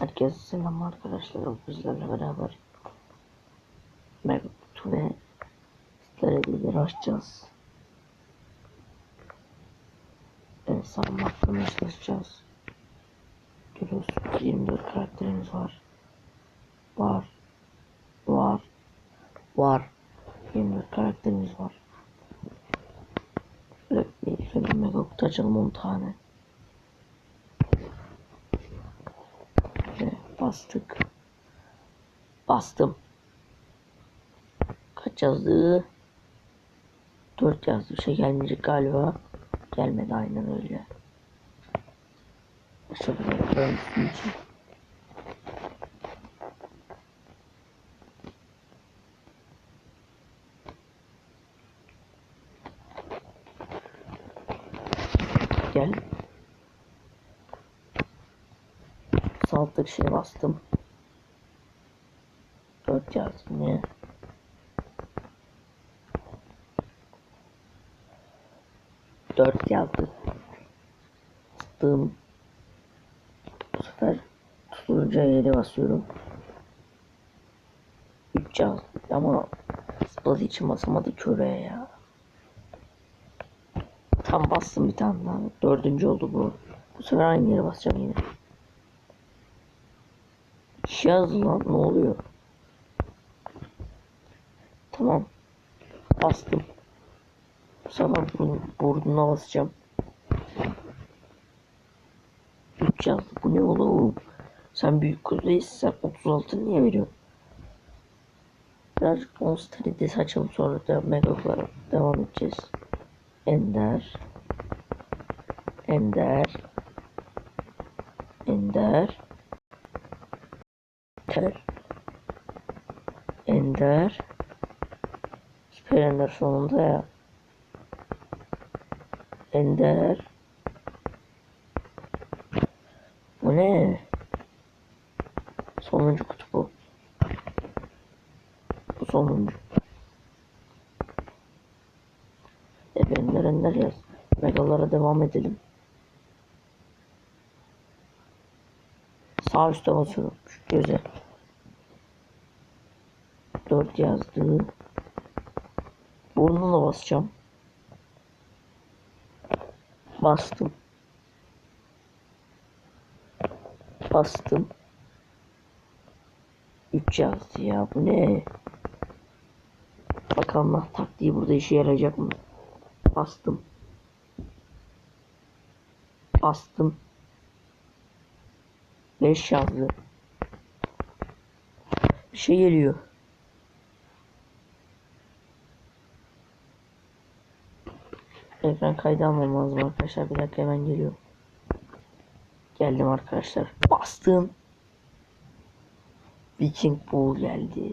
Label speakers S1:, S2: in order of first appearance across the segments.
S1: Herkese selam arkadaşlar. Bizlerle beraber Megakutu ve Steredileri açacağız. En sağlam hakkında çalışacağız. Görüyorsunuz 24 karakterimiz var. Var. Var. Var. 24 karakterimiz var. Şöyle bir şöyle Megakutu açalım 10 tane. Ve bastık. Bastım. Kaç yazdı? 4 yazdı. Bir şey gelmeyecek galiba. Gelmedi aynen öyle. Şöyle yapalım. Gel. Saltık şey bastım. 4 yazdım ya. Dört yazdı. Bastım. Bu sefer tutulunca yere basıyorum. 3 yazdı ama zıpladığı için basamadı köreye ya. Tam bastım bir tane daha. Dördüncü oldu bu. Bu sefer aynı yere basacağım yine. İki yazdı lan ne oluyor? Tamam. Bastım. Bu sefer burun, burnuna basacağım. 3 yazdı. Bu ne oğlum? Sen büyük kuzeysin. Sen 36 niye veriyorsun? Birazcık Monster Edis açalım sonra da Mega'lara devam edeceğiz. Ender. Ender. Ender. Ter. Ender. Süper Ender sonunda ya. Ender. Bu ne? Sonuncu kutu bu. Bu sonuncu. Hep Ender Ender yaz. Megalara devam edelim. Sağ üstte basıyorum. Göze. 4 yazdı. Burnuna basacağım. Bastım. Bastım. 3 yazdı ya. Bu ne? Bakalım nah taktiği burada işe yarayacak mı? Bastım. Bastım. 5 yazdı. Bir şey geliyor. Ekran kaydı almam lazım arkadaşlar. Bir dakika hemen geliyor. Geldim arkadaşlar. Bastım. Viking Bull geldi.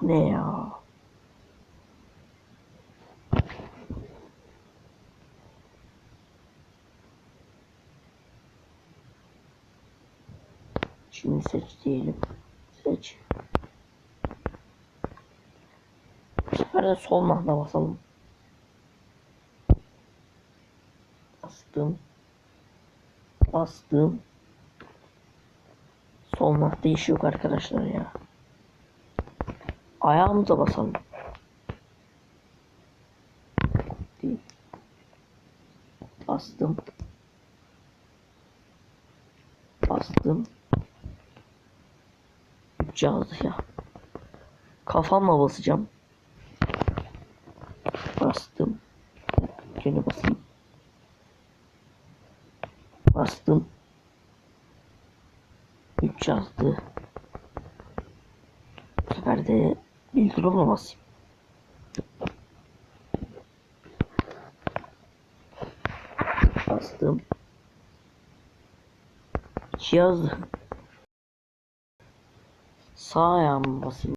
S1: Bu ne ya? Şimdi seç diyelim. Seç. Bu sefer de sol nahla basalım. Bastım. Bastım. Sol iş yok arkadaşlar ya. Ayağımıza basalım. Bastım. Bastım. Yazdı ya. Kafamla basacağım. Bastım. Gene basayım. Bastım. 3 yazdı. Bu sefer de bildirimle basayım. Bastım. 2 yazdı. Sağ ayağımı basayım.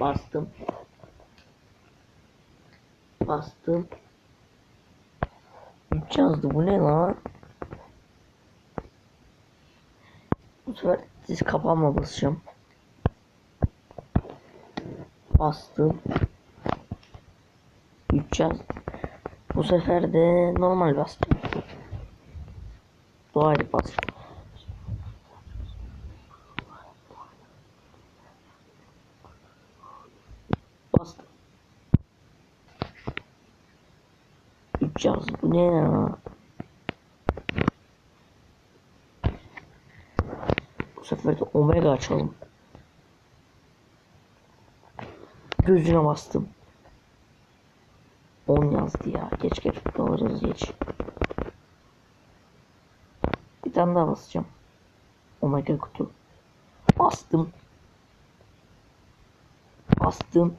S1: Bastım. Bastım. 3 yazdı. Bu ne lan? Bu sefer diz kapağıma basacağım. Bastım. 3 yazdı. Bu sefer de normal basacağım. Doğayı bas. Bastım. 3 yazdı. Bu ne ya? Bu sefer de omega açalım. Gözüne bastım. 10 yazdı ya. Geç geç. Doğru geç. Bir tane daha basacağım. Omega kutu. Bastım. Bastım.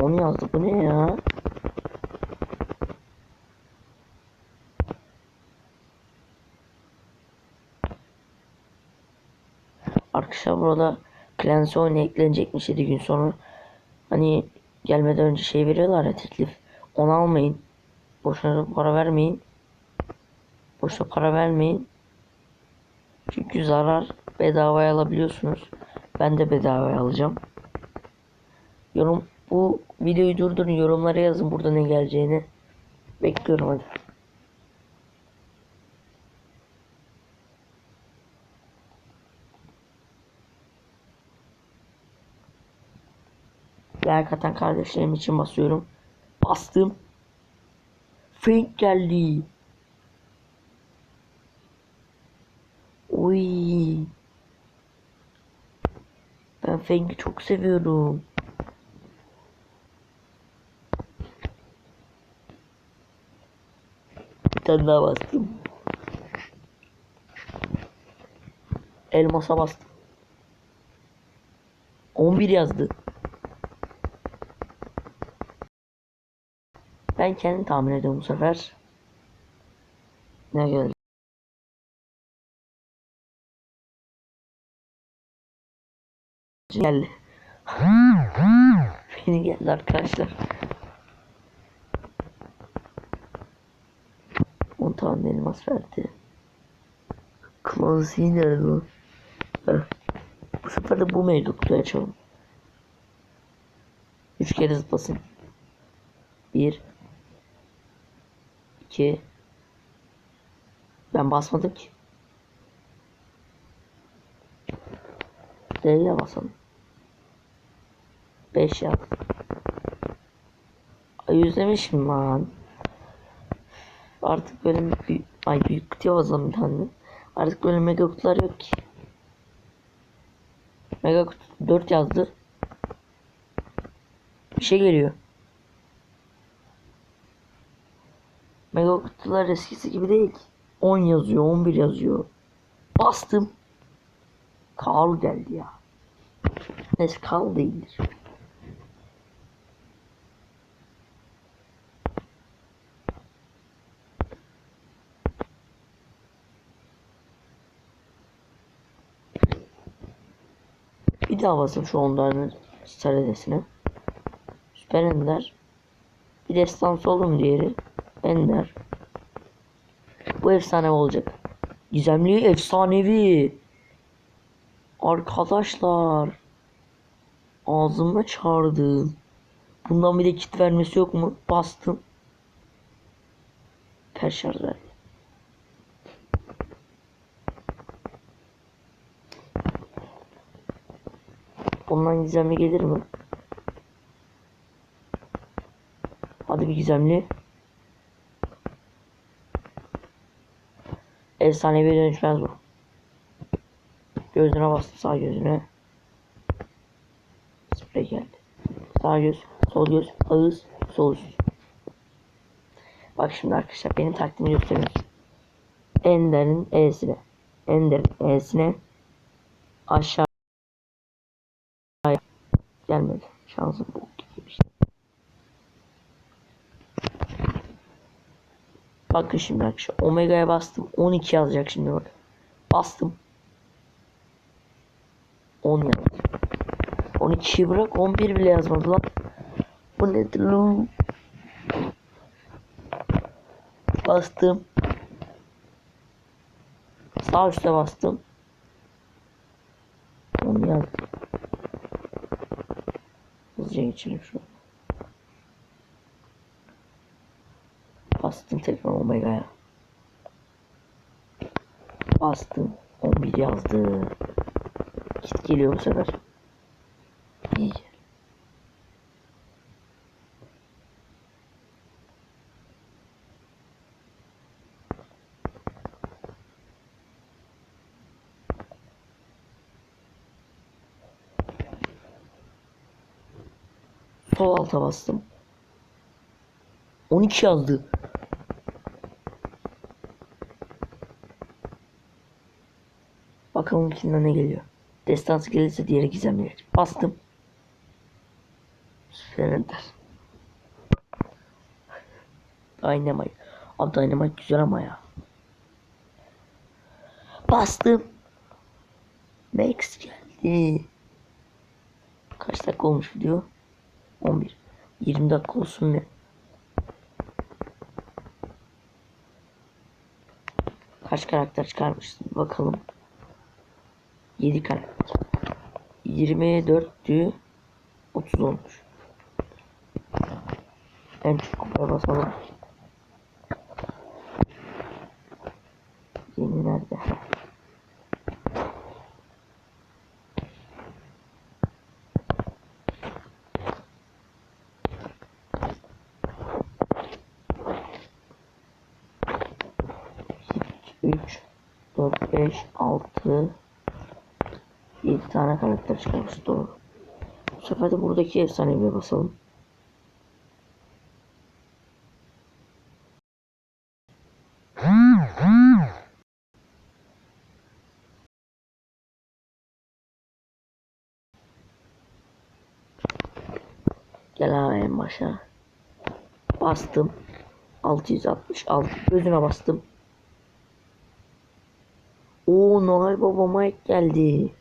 S1: 10 yazdı. Bu ne ya? Arkadaşlar burada Clancy oyuna eklenecekmiş 7 gün sonra. Hani gelmeden önce şey veriyorlar ya teklif. Onu almayın. Boşuna para vermeyin. Boşuna para vermeyin. Çünkü zarar bedavaya alabiliyorsunuz. Ben de bedavaya alacağım. Yorum bu videoyu durdurun yorumlara yazın burada ne geleceğini. Bekliyorum hadi. Like atan kardeşlerim için basıyorum. Bastım. Fink geldi. Uy. Ben Fink'i çok seviyorum. Bir tane daha bastım. Elmasa bastım. 11 yazdı. Ben kendim tahmin ediyorum bu sefer. Ne geldi? Geldi. Beni geldi arkadaşlar. 10 tane elmas verdi. Klasiği nerede? Heh. Bu sefer de bu kutuyu açalım. 3 kere zıplasın. 1 2 Ben basmadım ki. D'ye basalım. 5 yap. Ay yüzlemişim lan. Artık böyle büyük, ay büyük kutuya basalım bir tane. Artık böyle mega kutular yok ki. Mega kutu 4 yazdı. Bir şey geliyor. Mega kutular eskisi gibi değil. 10 yazıyor, 11 yazıyor. Bastım. Karl geldi ya. Neyse Karl değildir. Bir daha basın şu onların stratejisine. Süper Ender. Bir destansı olur mu diğeri? Ender. Bu efsane olacak. Gizemli efsanevi. Arkadaşlar. Ağzıma çağırdım. Bundan bir de kit vermesi yok mu? Bastım. Perşarj verdi. Bundan gizemli gelir mi? Hadi bir gizemli. Efsanevi dönüşmez bu. Gözüne bastım sağ gözüne. Sprey geldi. Sağ göz, sol göz, ağız, sol üst. Bak şimdi arkadaşlar benim taktiğimi gösteriyorum. Ender'in E'sine. Ender'in E'sine aşağı gelmedi. Şansım bu gibi işte. Bakın şimdi arkadaşlar. Omega'ya bastım. 12 yazacak şimdi bak. Bastım. 10 yazdı. 12'yi bırak 11 bile yazmadı lan. Bu nedir lan? Bastım. Sağ üstte bastım. 10 yazdı. Hızlıca geçelim şunu. Bastım tekrar Omega'ya. Bastım. 11 yazdı. Git geliyor bu sefer. İyi. Sol alta bastım. 12 yazdı. Bakalım içinden ne geliyor. Destansı gelirse diğeri gizemli gelir. Bastım. Süper Dynamite. Abi Dynamite güzel ama ya. Bastım. Max geldi. Kaç dakika olmuş video? 11. 20 dakika olsun ne? Kaç karakter çıkarmışsın bakalım. 7 karakter. 24'tü 30 olmuş. En çok kupaya basalım. Yeni nerede? Üç, dört, beş, altı, yedi tane karakter çıkarmış doğru. Bu sefer de buradaki efsaneviye basalım. Gel abi en başa. Bastım. 666 gözüne bastım. Oo Noel Baba Mike geldi.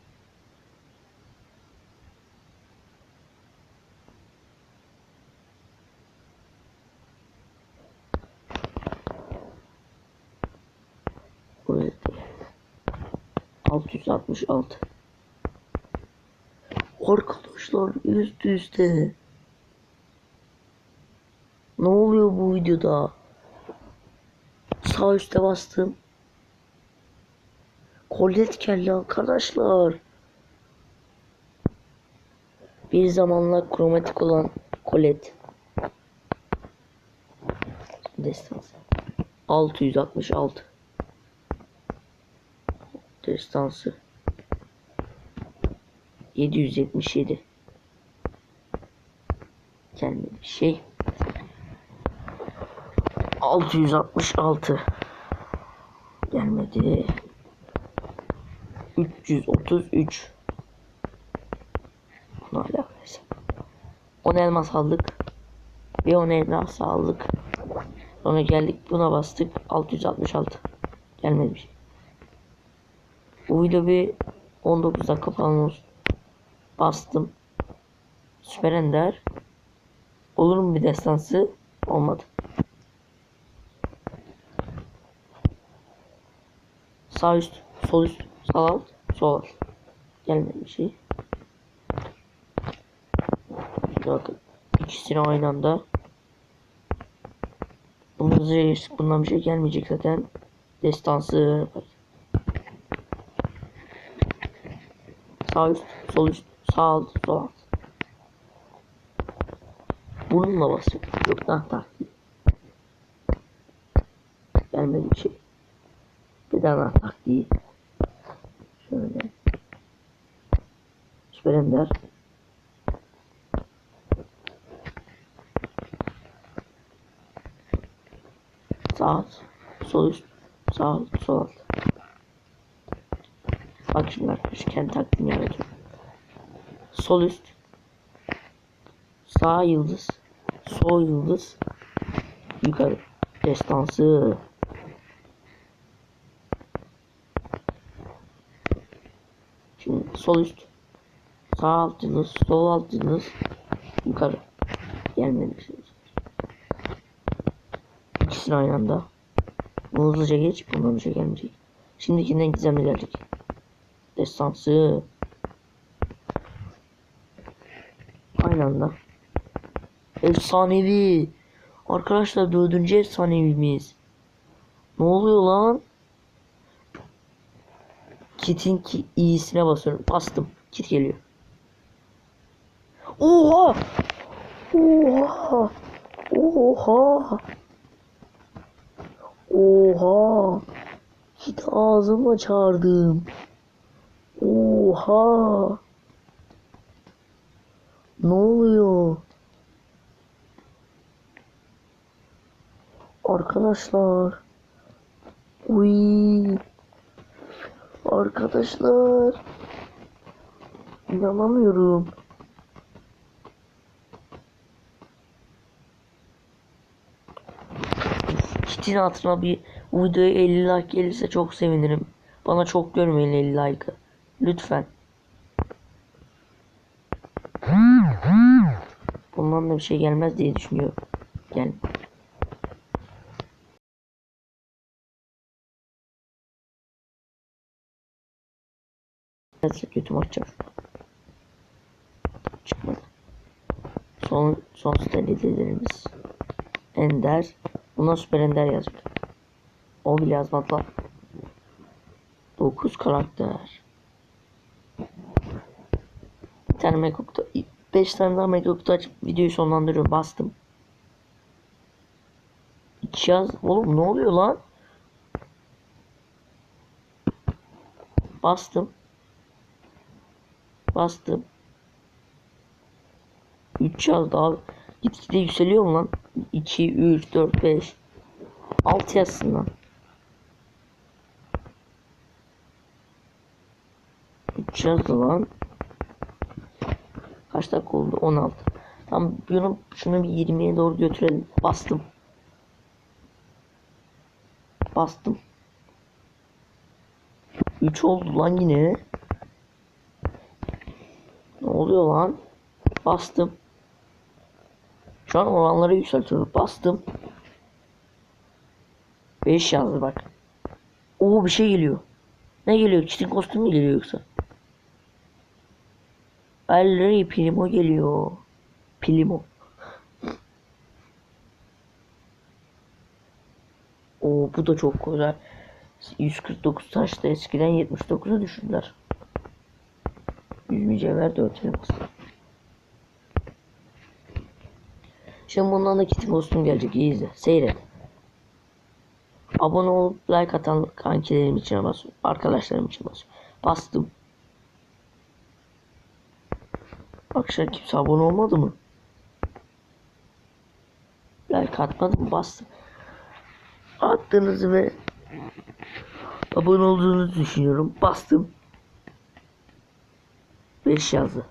S1: 666 Arkadaşlar üst üste Ne oluyor bu videoda? Sağ üstte bastım. Colette geldi arkadaşlar. Bir zamanlar kromatik olan Colette. Destansı. 666. Destansı. 777. Gelmedi bir şey. 666. Gelmedi. 333 Bunu alakası 10 elmas aldık Bir 10 elmas aldık Sonra geldik buna bastık 666 Gelmedi bir şey Video bir 19 dakika Bastım Süper Ender Olur mu bir destansı Olmadı Sağ üst Sol üst Sağ alt, sol alt. Gelmedi bir şey. Bakın. İkisini aynı anda. Bunun bundan bir şey gelmeyecek zaten. Destansı. Sağ üst, sol üst, sağ alt, sol alt. Bununla basıyor. Yok daha taktiği. Gelmedi bir şey. Bir daha taktiği. Şöyle. Süper Ender. Sağ alt, sol üst, sağ alt, sol alt. Bak şimdi arkadaşlar taktiğimi yaratıyorum. Sol üst, sağ yıldız, sol yıldız, yukarı. Destansı. Şimdi sol üst. Sağ alt yıldız. Sol alt yıldız. Yukarı. Şey. İkisini aynı anda. Bunu hızlıca geç. Bundan şey gelmeyecek. Şimdikinden gizemli geldik. Destansı. Aynı anda. Efsanevi. Arkadaşlar dördüncü efsanevimiz. Ne oluyor lan? Kit'in ki iyisine basıyorum. Bastım. Kit geliyor. Oha! Oha! Oha! Oha! Kit ağzıma çağırdım. Oha! Ne oluyor? Arkadaşlar. Uy. Arkadaşlar. İnanamıyorum. Kit'in hatırına bir videoya 50 like gelirse çok sevinirim. Bana çok görmeyin 50 like'ı. Lütfen. Bundan da bir şey gelmez diye düşünüyorum. Gel. Biraz kötü maç var. Çıkmadı. Son son sterilizelerimiz. Ender. Buna süper ender yazacak. O bile yazmadı lan. 9 karakter. Bir tane mekokta 5 tane daha mekokta açıp videoyu sonlandırıyorum. Bastım. İki yaz. Oğlum ne oluyor lan? Bastım. Bastım. 3 yazdı abi. Gitgide yükseliyor mu lan? 2, 3, 4, 5. 6 yazsın lan. 3 yazdı lan. Kaç dakika oldu? 16. Tam bunu şunu bir 20'ye doğru götürelim. Bastım. Bastım. 3 oldu lan yine. Ne oluyor lan? Bastım. Şu an oranları yükseltiyorum. Bastım. 5 yazdı bak. Oo bir şey geliyor. Ne geliyor? Çitin kostümü mü geliyor yoksa? Rey Primo geliyor. Primo. Oo bu da çok güzel. 149 taşta eskiden 79'a düşürdüler. 100 mücevher 4 elmas. Şimdi bundan da kitin kostüm gelecek. İyi izle. Seyret. Abone olup like atan kankilerim için basıyorum. Arkadaşlarım için basıyorum. Bastım. Akşam kimse abone olmadı mı? Like atmadı mı? Bastım. Attığınızı ve abone olduğunuzu düşünüyorum. Bastım. 5 yazdı.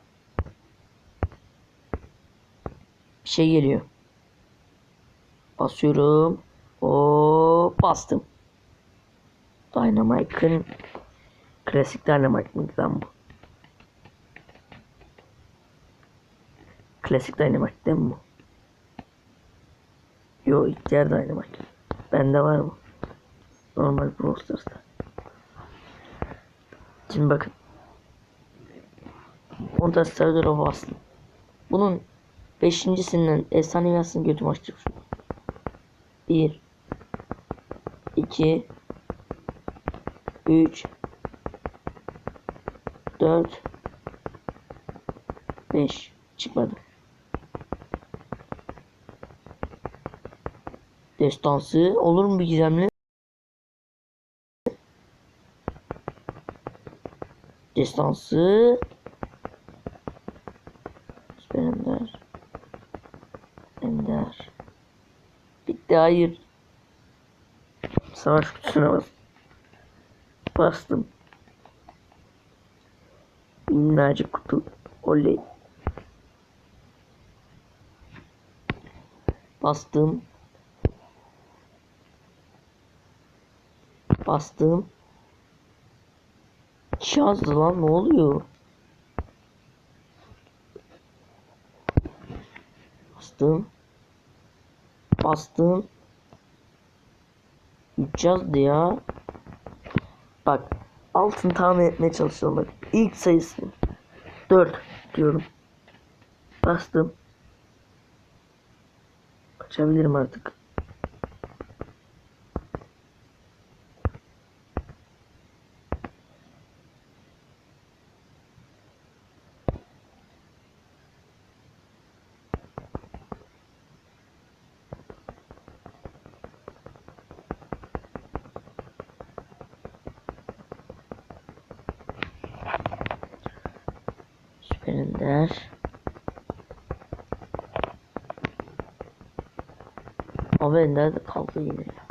S1: Bir şey geliyor. Basıyorum. O bastım. Dynamite'ın klasik Dynamite mıydı lan bu? Klasik Dynamite değil mi bu? Yo ihtiyar Dynamite. Bende var mı? Normal Brawl Stars'ta. Şimdi bakın. Onda Starder'a bastım. Bunun beşincisinden efsane yazsın götüm açacak şu. 1 2 3 4 5 çıkmadı. Destansı. Olur mu bir gizemli? Destansı. Ender. Ender. Bitti hayır. Savaş kutusuna bas Bastım. Minnacık kutu. Oley. Bastım Bastım. Hiç yazdı lan ne oluyor? Bastım. Bastım. 3 yazdı ya. Bak altın tahmin etmeye çalışalım bak ilk sayısı 4 diyorum. Bastım. Kaç Açabilirim artık. Süper Ender. Abi Ender de kaldı yine ya.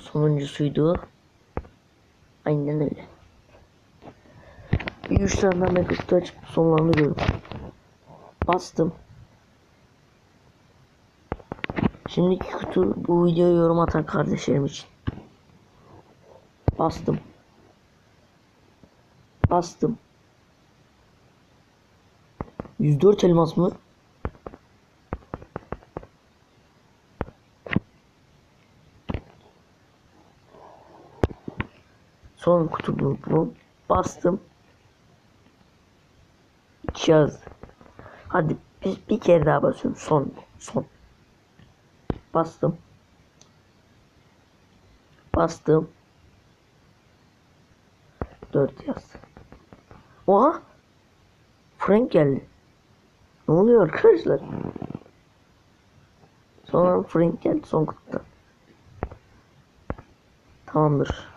S1: Sonuncusuydu. Aynen öyle. Bir üç tane mega kutu açıp sonlandırıyorum. Bastım. Şimdiki kutu bu videoya yorum atan kardeşlerim için. Bastım. Bastım. 104 elmas mı? Son kutu bu. bu. Bastım. İki yazdı. Hadi bir, bir kere daha basıyorum. Son. Son. Bastım. Bastım. 4 yazdı. Oha! Frank geldi. Ne oluyor arkadaşlar? Sonra Frank geldi son kutuda. Tamamdır.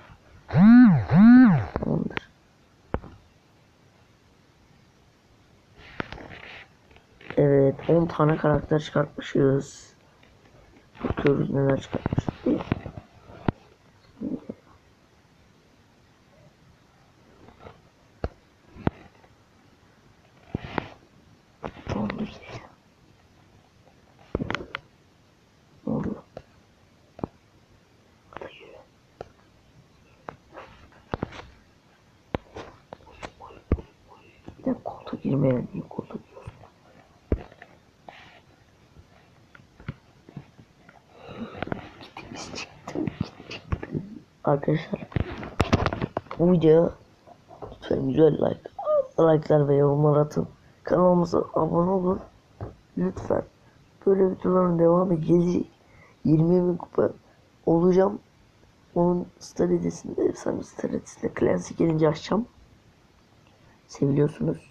S1: Tamamdır. Evet 10 tane karakter çıkartmışız. Bakıyoruz neler çıkartmışız. Bir. Tamamdır. Ne oluyor? Hadi yürü. Bir koltuğa giriyorsun? Gittik çıktık. Gittik. Arkadaşlar bu videoya lütfen güzel like like'lar ve yorumlar atın. Kanalımıza abone olun. Lütfen. Böyle videoların devamı gelecek. 20 bin kupa olacağım. Onun stratejisinde, efsane stratejisinde Clancy gelince açacağım. Seviliyorsunuz.